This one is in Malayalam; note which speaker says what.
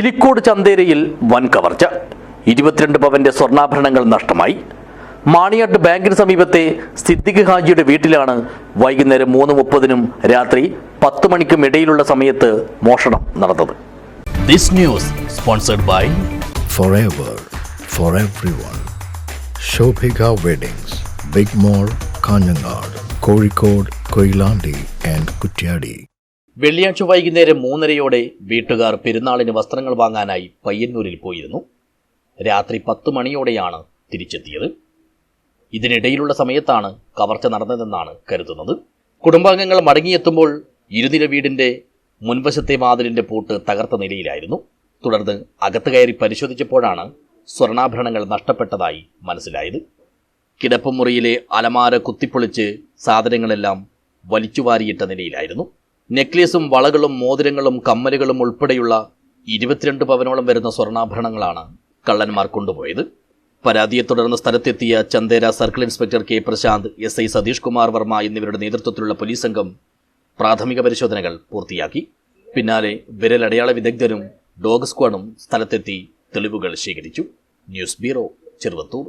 Speaker 1: പിലിക്കോട് ചന്തേരയിൽ വൻ കവർച്ച ഇരുപത്തിരണ്ട് പവന്റെ സ്വർണാഭരണങ്ങൾ നഷ്ടമായി മാണിയാട്ട് ബാങ്കിന് സമീപത്തെ സിദ്ദിഖ് ഹാജിയുടെ വീട്ടിലാണ് വൈകുന്നേരം മൂന്ന് മുപ്പതിനും രാത്രി പത്ത് മണിക്കും ഇടയിലുള്ള സമയത്ത് മോഷണം നടന്നത് this news sponsored by
Speaker 2: forever for everyone. Shobhika weddings big Mall, Kanhangad Kozhikode Koilandi and Kutyadi.
Speaker 1: വെള്ളിയാഴ്ച വൈകുന്നേരം മൂന്നരയോടെ വീട്ടുകാർ പെരുന്നാളിന് വസ്ത്രങ്ങൾ വാങ്ങാനായി പയ്യന്നൂരിൽ പോയിരുന്നു. രാത്രി പത്ത് മണിയോടെയാണ് തിരിച്ചെത്തിയത്. ഇതിനിടയിലുള്ള സമയത്താണ് കവർച്ച നടന്നതെന്നാണ് കരുതുന്നത്. കുടുംബാംഗങ്ങൾ മടങ്ങിയെത്തുമ്പോൾ ഇരുനില വീടിന്റെ മുൻവശത്തെ വാതിലിന്റെ പൂട്ട് തകർത്ത നിലയിലായിരുന്നു. തുടർന്ന് അകത്ത് കയറി പരിശോധിച്ചപ്പോഴാണ് സ്വർണാഭരണങ്ങൾ നഷ്ടപ്പെട്ടതായി മനസ്സിലായത്. കിടപ്പുമുറിയിലെ അലമാര കുത്തിപ്പൊളിച്ച് സാധനങ്ങളെല്ലാം വലിച്ചുവാരിയിട്ട നിലയിലായിരുന്നു. നെക്ലേസും വളകളും മോതിരങ്ങളും കമ്മലുകളും ഉൾപ്പെടെയുള്ള ഇരുപത്തിരണ്ട് പവനോളം വരുന്ന സ്വർണാഭരണങ്ങളാണ് കള്ളന്മാർ കൊണ്ടുപോയത്. പരാതിയെ തുടർന്ന് സ്ഥലത്തെത്തിയ Chandera circle inspector K Prashanth S I Satheesh Kumar Varma എന്നിവരുടെ നേതൃത്വത്തിലുള്ള പോലീസ് സംഘം പ്രാഥമിക പരിശോധനകൾ പൂർത്തിയാക്കി. പിന്നാലെ വിരലടയാള വിദഗ്ധരും ഡോഗ് സ്ക്വാഡും സ്ഥലത്തെത്തി തെളിവുകൾ ശേഖരിച്ചു. News bureau Cheruvathur.